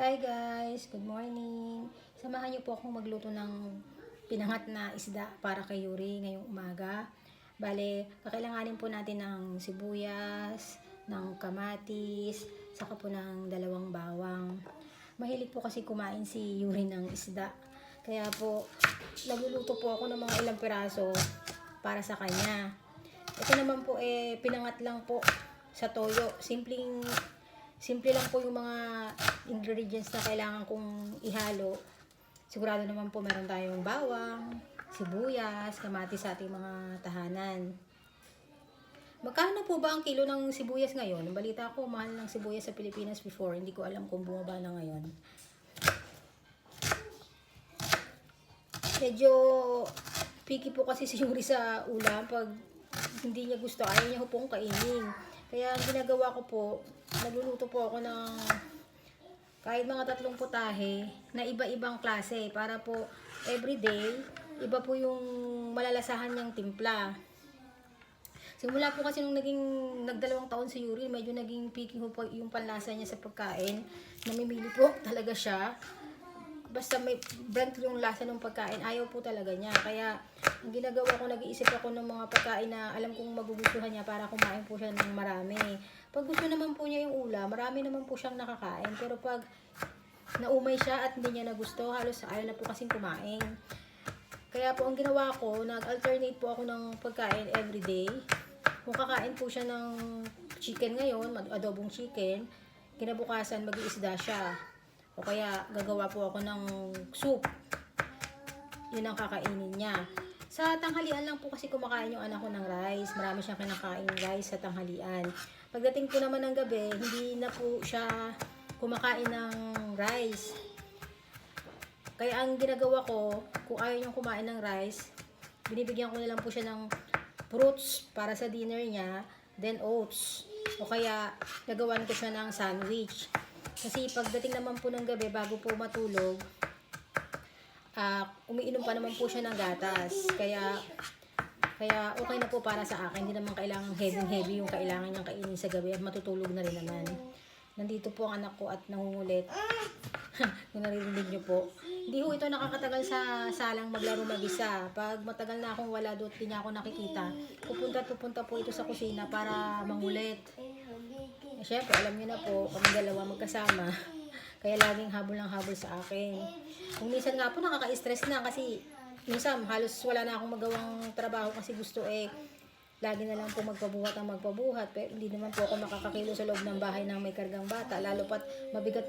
Hi guys, good morning. Samahan niyo po akong magluto ng pinangat na isda para kay Yuri ngayong umaga. Bale, kakailanganin po natin ng sibuyas, ng kamatis, saka po ng dalawang bawang. Mahilig po kasi kumain si Yuri ng isda. Kaya po, nagluluto po ako ng mga ilang piraso para sa kanya. Ito naman po eh, pinangat lang po sa toyo. Simpleng Simple lang po yung mga ingredients na kailangan kong ihalo. Sigurado naman po meron tayong bawang, sibuyas, kamatis sa ating mga tahanan. Magkano po ba ang kilo ng sibuyas ngayon? Balita ko, mahal ng sibuyas sa Pilipinas before. Hindi ko alam kung bumaba na ngayon. Medyo picky po kasi si Yuri sa ulam. Pag hindi niya gusto, ayaw niya po pong kainin. Kaya ang ginagawa ko po, nagluluto po ako ng kahit mga tatlong putahe na iba-ibang klase para po everyday, iba po yung malalasahan niyang timpla. Simula po kasi nung naging nagdalawang taon si Yuri, medyo naging picky po yung panlasa niya sa pagkain. Namimili po talaga siya. Basta may brand yung lasa ng pagkain, ayaw po talaga niya. Kaya ang ginagawa ko, nag-iisip ako ng mga pagkain na alam kong magugustuhan niya para kumain po siya ng marami. Pag gusto naman po niya yung ulam, marami naman po siyang nakakain. Pero pag naumay siya at hindi niya nagusto, halos ayaw na po kasing kumain. Kaya po ang ginawa ko, nag-alternate po ako ng pagkain everyday. Kung kakain po siya ng chicken ngayon, mag-adobong chicken, kinabukasan mag-iisda siya. O kaya gagawa po ako ng soup. Yun ang kakainin niya. Sa tanghalian lang po kasi kumakain yung anak ko ng rice. Marami siyang kinakain rice sa tanghalian. Pagdating po naman ng gabi, hindi na po siya kumakain ng rice. Kaya ang ginagawa ko, kung ayaw niyang kumain ng rice, binibigyan ko na lang po siya ng fruits para sa dinner niya, then oats. O kaya, nagawan ko siya ng sandwich. Kasi pagdating naman po ng gabi, bago po matulog, ah umiinom pa naman po siya ng gatas. Kaya, kaya okay na po para sa akin. Hindi naman kailangan heavy-heavy yung kailangan niyang kainin sa gabi at matutulog na rin naman. Nandito po ang anak ko at nangungulit. Kung naririnig niyo po. Hindi ho ito nakakatagal sa salang maglaro mag-isa. Pag matagal na akong wala doon, di niya ako nakikita. Pupunta at pupunta po ito sa kusina para mangulit. Eh, Siyempre, alam niyo na po, kami dalawa magkasama. Kaya laging habol ng habol sa akin. Kung minsan nga po, nakaka-stress na kasi minsan halos wala na akong magawang trabaho kasi gusto eh lagi na lang po magpabuhat ang magpabuhat pero hindi naman po ako makakakilo sa loob ng bahay ng may kargang bata lalo pat mabigat